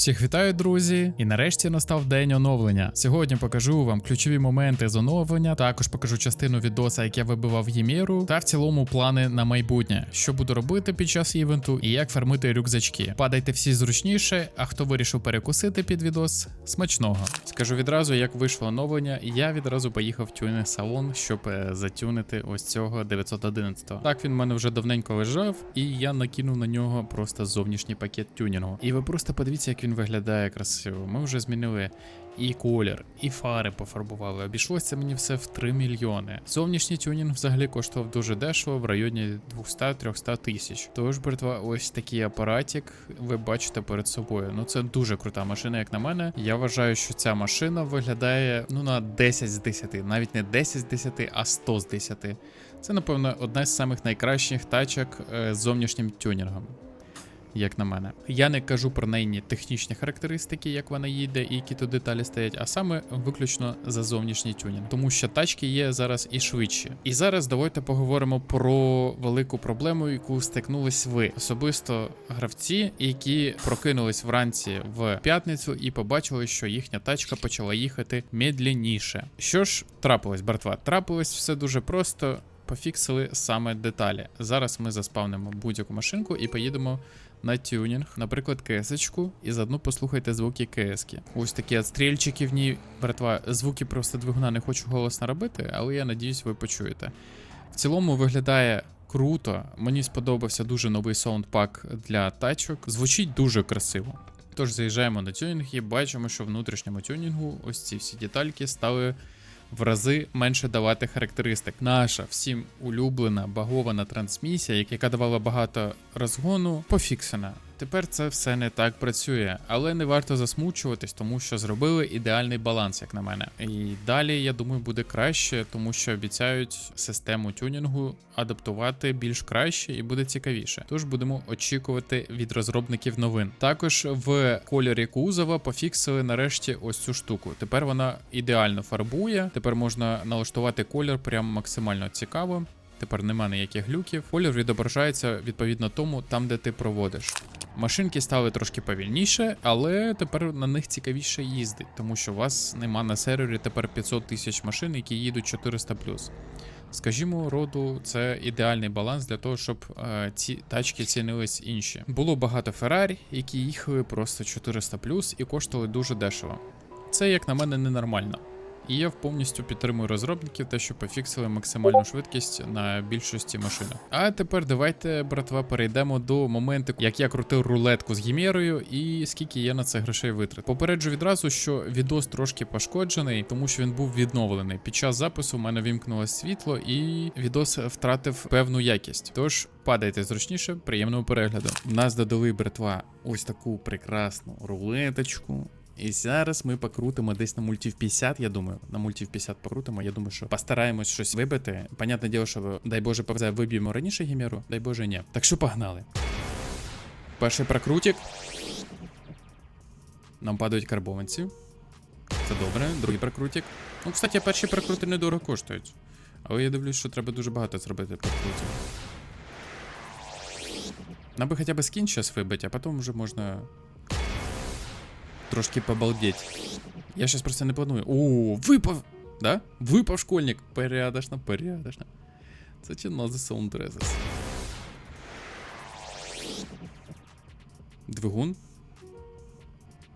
Всіх вітаю, друзі! І нарешті настав день оновлення. Сьогодні покажу вам ключові моменти з оновлення, також покажу частину відоса, як я вибивав Єміру, та в цілому плани на майбутнє, що буду робити під час івенту і як фармити рюкзачки. Падайте всі зручніше, а хто вирішив перекусити під відос, смачного. Скажу відразу, як вийшло оновлення, я відразу поїхав в тюнинг салон, щоб е, затюнити ось цього 911. Так він в мене вже давненько лежав, і я накинув на нього просто зовнішній пакет тюнінгу. І ви просто подивіться, як він виглядає красиво. Ми вже змінили і колір, і фари пофарбували. Обійшлося мені все в 3 мільйони. Зовнішній тюнінг взагалі коштував дуже дешево, в районі 200-300 тисяч. Тож, братва, ось такий апаратик ви бачите перед собою. Ну це дуже крута машина, як на мене. Я вважаю, що ця машина виглядає ну на 10 з 10, навіть не 10 з 10, а 100 з 10. Це, напевно, одна з самих найкращих тачок е, з зовнішнім тюнінгом як на мене. Я не кажу про неї технічні характеристики, як вона їде і які тут деталі стоять, а саме виключно за зовнішній тюнінг, тому що тачки є зараз і швидші. І зараз давайте поговоримо про велику проблему, яку стикнулись ви, особисто гравці, які прокинулись вранці в п'ятницю і побачили, що їхня тачка почала їхати медленніше. Що ж трапилось, братва? Трапилось все дуже просто. Пофіксили саме деталі. Зараз ми заспавнимо будь-яку машинку і поїдемо на тюнінг, наприклад, кесочку, і заодно послухайте звуки кески. Ось такі от стрільчики в ній, братва, звуки просто двигуна не хочу голосно робити, але я надіюсь, ви почуєте. В цілому виглядає круто. Мені сподобався дуже новий саундпак для тачок. Звучить дуже красиво. Тож заїжджаємо на тюнінг і бачимо, що в внутрішньому тюнінгу ось ці всі детальки стали в рази менше давати характеристик. Наша всім улюблена багована трансмісія, яка давала багато розгону, пофіксена. Тепер це все не так працює, але не варто засмучуватись, тому що зробили ідеальний баланс, як на мене. І далі, я думаю, буде краще, тому що обіцяють систему тюнінгу адаптувати більш краще і буде цікавіше. Тож будемо очікувати від розробників новин. Також в кольорі кузова пофіксили нарешті ось цю штуку. Тепер вона ідеально фарбує. Тепер можна налаштувати колір прям максимально цікаво. Тепер нема ніяких глюків. Колір відображається відповідно тому, там де ти проводиш. Машинки стали трошки повільніше, але тепер на них цікавіше їздить, тому що у вас нема на сервері тепер 500 тисяч машин, які їдуть 400 Скажімо, роду, це ідеальний баланс для того, щоб е, ці тачки цінились інші. Було багато Феррарі, які їхали просто 400 і коштували дуже дешево. Це, як на мене, ненормально. І я повністю підтримую розробників, те, що пофіксили максимальну швидкість на більшості машинах. А тепер давайте, братва, перейдемо до моменту, як я крутив рулетку з гімерою і скільки я на це грошей витрат. Попереджу відразу, що відос трошки пошкоджений, тому що він був відновлений. Під час запису в мене вімкнулося світло, і відос втратив певну якість. Тож падайте зручніше, приємного перегляду. Нас додали братва ось таку прекрасну рулеточку. І зараз ми покрутимо десь на мультів 50, я думаю. На мультів 50 покрутимо. Я думаю, що постараємось щось вибити. Понятне діло, що дай Боже, повзе виб'ємо раніше гімеру, дай Боже, ні. Так що погнали. Перший прокрутик. Нам падають карбованці. Це добре. Другий прокрутик. Ну, кстати, перші прокрути недорого коштують. Але я дивлюсь, що треба дуже багато зробити прокрутів. Нам би хоча б скін зараз вибити, а потім вже можна трошки побалдеть. Я сейчас просто не планую. О, випав! Да? Випав школьник. Порядочно, порядочно. Це чи на Sound Двигун.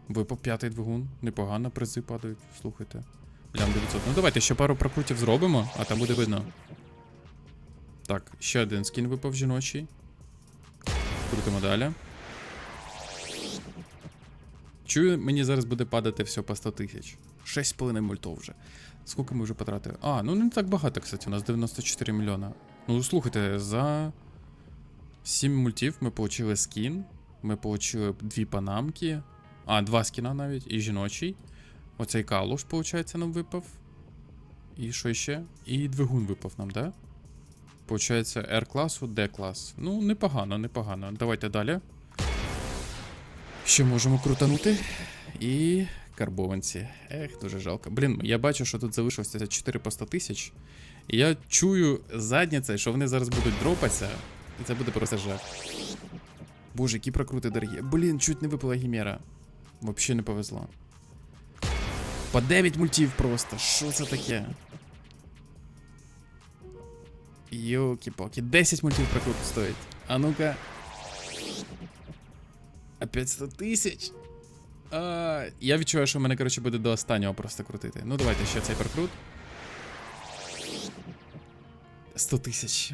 Випав п'ятий двигун. Непогано, призи падають. Слухайте. Лям 900. Ну давайте ще пару прокрутів зробимо, а там буде видно. Так, ще один скін випав жіночий. Крутимо далі. Чую, мені зараз буде падати все по 100 тисяч. 6,5 мультов вже. Скільки ми вже потратили? А, ну не так багато, кстати, у нас 94 мільйона. Ну, слухайте, за 7 мультів ми отримали скін. Ми отримали дві панамки. А, два скіна навіть, і жіночий. Оцей калуш, виходить, нам випав. І що ще? І двигун випав нам, да? Получається, R класу, D клас. Ну, непогано, непогано. Давайте далі. Ще можемо крутанути. І карбованці. Ех, дуже жалко. Блін, я бачу, що тут залишилося 4 по 100 тисяч. Я чую задніце, що вони зараз будуть дропатися. І це буде просто жах. Боже, які прокрути дорогі. Блін, чуть не випала гімера. Взагалі не повезло. По 9 мультів просто. Що це таке? Йоки-поки. 10 мультів прокрут стоїть. А ну-ка. Опять 100 тисяч. А, я відчуваю, що в мене, коротше, буде до останнього просто крутити. Ну, давайте ще цей прокрут. 100 тисяч.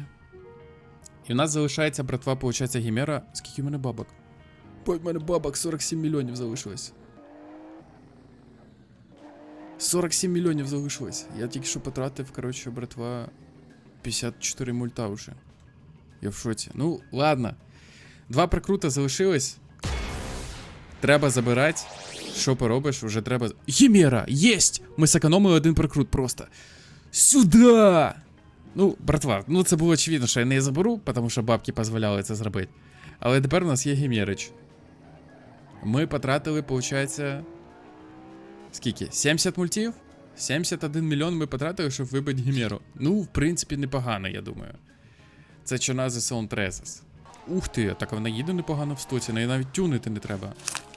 І у нас залишається, братва, получається, Гімера. Скільки в мене бабок? Ой, в мене бабок 47 мільйонів залишилось. 47 мільйонів залишилось. Я тільки що потратив, коротше, братва, 54 мульта вже. Я в шоці. Ну, ладно. Два прикрута залишилось. Треба забирати. Що поробиш? Вже треба. Хімера! Єсть! Ми зекономили один прикрут просто. Сюда! Ну, братва, ну це було очевидно, що я не заберу, тому що бабки дозволяли це зробити. Але тепер у нас є Гімерич. Ми потратили, виходить. Скільки? 70 мультів? 71 мільйон ми потратили, щоб вибити Гімеру. Ну, в принципі, непогано, я думаю. Це Чоназа Саунтрезес. Ух ти, так вона їде непогано в стоці, неї навіть тюнити не треба.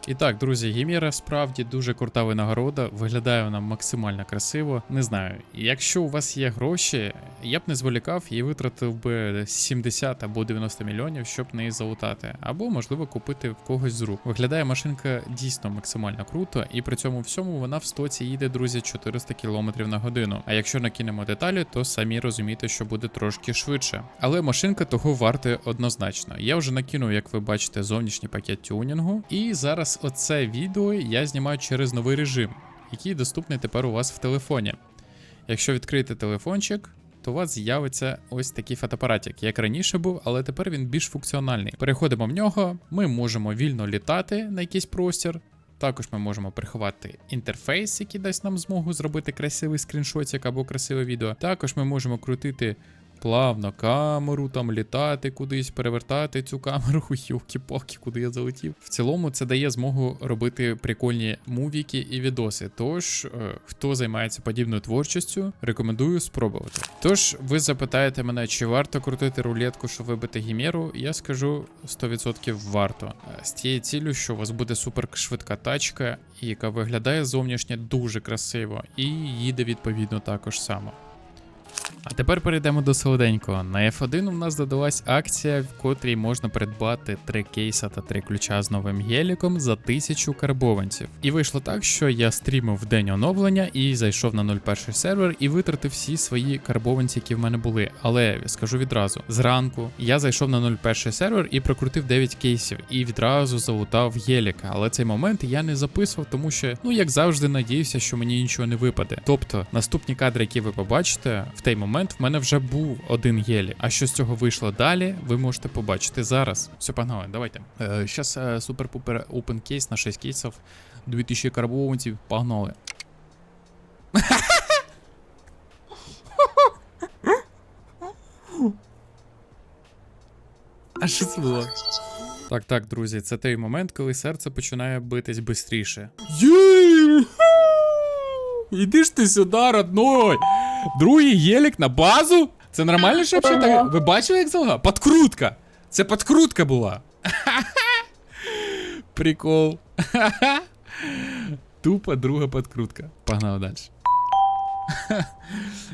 І так, друзі, Гіміра справді дуже крута винагорода, виглядає вона максимально красиво. Не знаю, якщо у вас є гроші, я б не зволікав і витратив би 70 або 90 мільйонів, щоб неї залутати, або можливо купити в когось з рук. Виглядає машинка дійсно максимально круто, і при цьому всьому вона в стоці їде, друзі, 400 км на годину. А якщо накинемо деталі, то самі розумієте, що буде трошки швидше. Але машинка того варте однозначно. Я вже накинув, як ви бачите, зовнішній пакет тюнінгу, і зараз оце відео я знімаю через новий режим, який доступний тепер у вас в телефоні. Якщо відкрити телефончик, то у вас з'явиться ось такий фотоапаратик, як раніше був, але тепер він більш функціональний. Переходимо в нього, ми можемо вільно літати на якийсь простір. Також ми можемо приховати інтерфейс, який дасть нам змогу зробити красивий скріншотик або красиве відео. Також ми можемо крутити плавно камеру, там літати кудись, перевертати цю камеру, йолки-палки, куди я залетів. В цілому це дає змогу робити прикольні мувіки і відоси. Тож, е, хто займається подібною творчістю, рекомендую спробувати. Тож, ви запитаєте мене, чи варто крутити рулетку, щоб вибити гімеру, я скажу 100% варто. Е, З тією ціллю, що у вас буде супер швидка тачка, яка виглядає зовнішньо дуже красиво, і їде відповідно також само. А тепер перейдемо до солоденького. На F1 у нас додалась акція, в котрій можна придбати три кейса та три ключа з новим геліком за тисячу карбованців. І вийшло так, що я стрімив в день оновлення і зайшов на 01 сервер і витратив всі свої карбованці, які в мене були. Але скажу відразу: зранку я зайшов на 01 сервер і прокрутив 9 кейсів і відразу залутав геліка. Але цей момент я не записував, тому що, ну як завжди, надіявся, що мені нічого не випаде. Тобто, наступні кадри, які ви побачите, в той момент в мене вже був один гелік. А що з цього вийшло далі, ви можете побачити зараз. Все, погнали, давайте. Е, Щас е, супер-пупер open кейс на 6 кейсів. 2000 карбованців, погнали. А що це було? Так, так, друзі, це той момент, коли серце починає битись швидше. Іди ж ти сюди, родной! Другий гелік на базу? Це нормально, що взагалі так? Ви бачили, як залга? Подкрутка! Це подкрутка була. Прикол. Тупо друга подкрутка. Погнали далі.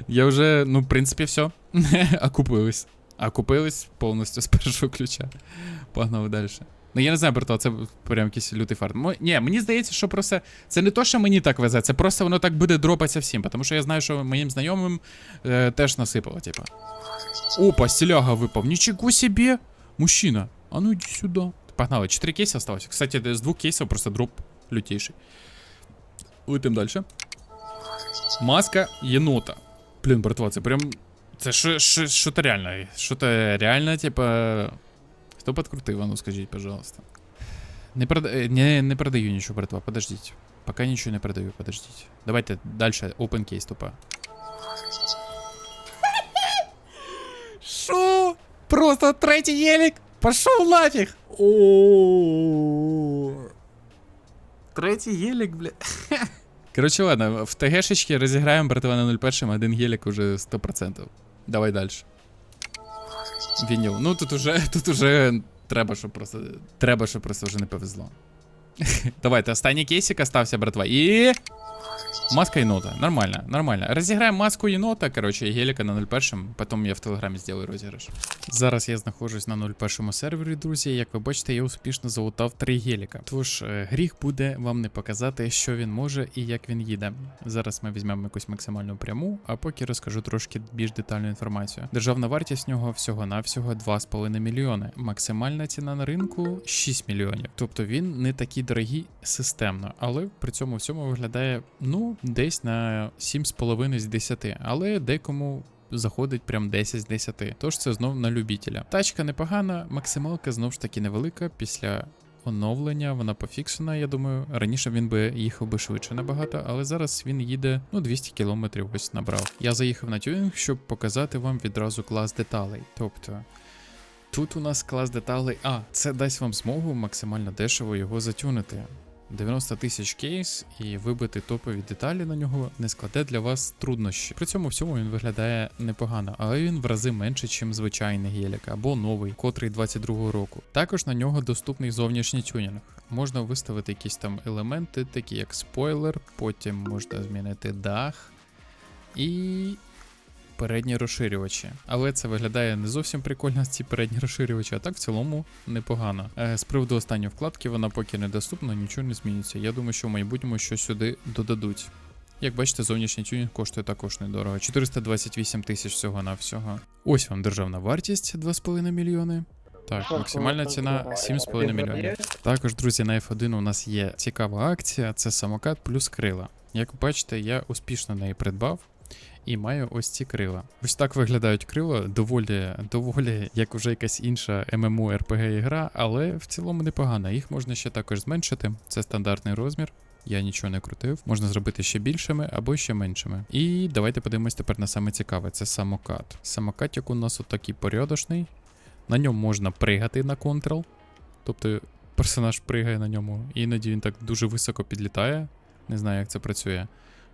Я вже, ну, в принципі, все. Окупились. Окупились повністю з першого ключа. Погнали далі. Ну я не знаю, братва, це прям якийсь лютий фарт. Мо- Ні, мені здається, що просто це не то, що мені так везе, це просто воно так буде дропатися всім. Тому що я знаю, що моїм знайомим е, теж насипало, типа. Опа, стиляга випав. Нічого собі. Мужчина. А ну йди сюди. Погнали, 4 кейси осталось. Кстати, з двох кейсів просто дроп лютейший. Летим далі. Маска єнота. Блін, братва, це прям. Це що- що- що-то реальне. Що-то реально, типа. Хто подкрутив, а ну скажіть, пожалуйста. Не, прода... е, не, не продаю нічого, братва, подождіть. Пока нічого не продаю, подождіть. Давайте далі open кейс тупо. Шо? Просто третій єлік? Пошов нафіг! О. Третій гелік, бля. Коротше, ладно, в ТГшечки розіграємо братва на 01, один гелік уже 100%. Давай далі. Вініл. Ну тут уже, тут уже треба, щоб просто. Треба, щоб просто вже не повезло. Давайте, останній кейсик остався, братва. І. Маска енота. Нормально, нормально. Розіграємо маску енота, коротше, геліка на 01, потім я в телеграмі зроблю розіграш. Зараз я знаходжусь на 01 сервері, друзі. Як ви бачите, я успішно залутав три геліка. Тож е, гріх буде вам не показати, що він може і як він їде. Зараз ми візьмемо якусь максимальну пряму, а поки розкажу трошки більш детальну інформацію. Державна вартість нього всього-навсього 2,5 мільйони. Максимальна ціна на ринку 6 мільйонів. Тобто він не такий дорогий системно, але при цьому всьому виглядає ну десь на 7,5 з 10. Але декому. Заходить прям 10 з 10. Тож це знов на любителя. Тачка непогана, максималка знов ж таки невелика. Після оновлення вона пофіксена. Я думаю, раніше він би їхав би швидше набагато, але зараз він їде ну 200 кілометрів ось набрав. Я заїхав на тюнінг, щоб показати вам відразу клас деталей. Тобто. Тут у нас клас деталей. А, це дасть вам змогу максимально дешево його затюнити. 90 тисяч кейс і вибити топові деталі на нього не складе для вас труднощі. При цьому всьому він виглядає непогано, але він в рази менше, ніж звичайний гелік або новий, котрий 22-го року. Також на нього доступний зовнішній тюнінг. Можна виставити якісь там елементи, такі як спойлер, потім можна змінити дах і передні розширювачі. Але це виглядає не зовсім прикольно, ці передні розширювачі, а так в цілому непогано. Е, з приводу останньої вкладки вона поки недоступна, нічого не зміниться. Я думаю, що в майбутньому щось сюди додадуть. Як бачите, зовнішній тюнінг коштує також недорого. 428 тисяч всього на всього. Ось вам державна вартість 2,5 мільйони. Так, максимальна ціна 7,5 мільйонів. Також, друзі, на F1 у нас є цікава акція: це самокат плюс крила. Як ви бачите, я успішно неї придбав. І маю ось ці крила. Ось так виглядають крила, доволі, доволі, як вже якась інша ММО RPG гра, але в цілому непогана. Їх можна ще також зменшити. Це стандартний розмір. Я нічого не крутив. Можна зробити ще більшими або ще меншими. І давайте подивимось тепер на саме цікаве: це самокат. Самокатик у нас отакий порядочний. На ньому можна пригати на контрол. Тобто персонаж пригає на ньому. Іноді він так дуже високо підлітає. Не знаю, як це працює.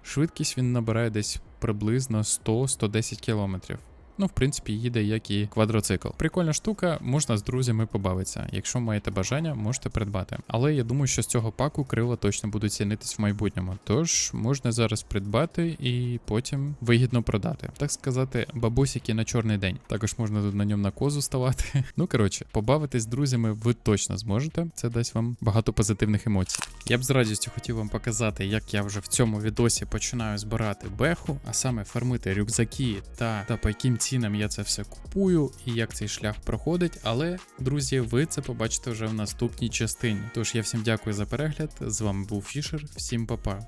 Швидкість він набирає десь приблизно 100-110 кілометрів. Ну, в принципі, їде як і квадроцикл. Прикольна штука, можна з друзями побавитися. Якщо маєте бажання, можете придбати. Але я думаю, що з цього паку крила точно будуть цінитись в майбутньому. Тож можна зараз придбати і потім вигідно продати. Так сказати, бабусики на чорний день. Також можна тут на ньому на козу ставати. Ну коротше, побавитись з друзями ви точно зможете. Це дасть вам багато позитивних емоцій. Я б з радістю хотів вам показати, як я вже в цьому відосі починаю збирати беху, а саме фармити рюкзаки та, та яким цінам я це все купую і як цей шлях проходить. Але, друзі, ви це побачите вже в наступній частині. Тож я всім дякую за перегляд. З вами був Фішер. Всім па-па.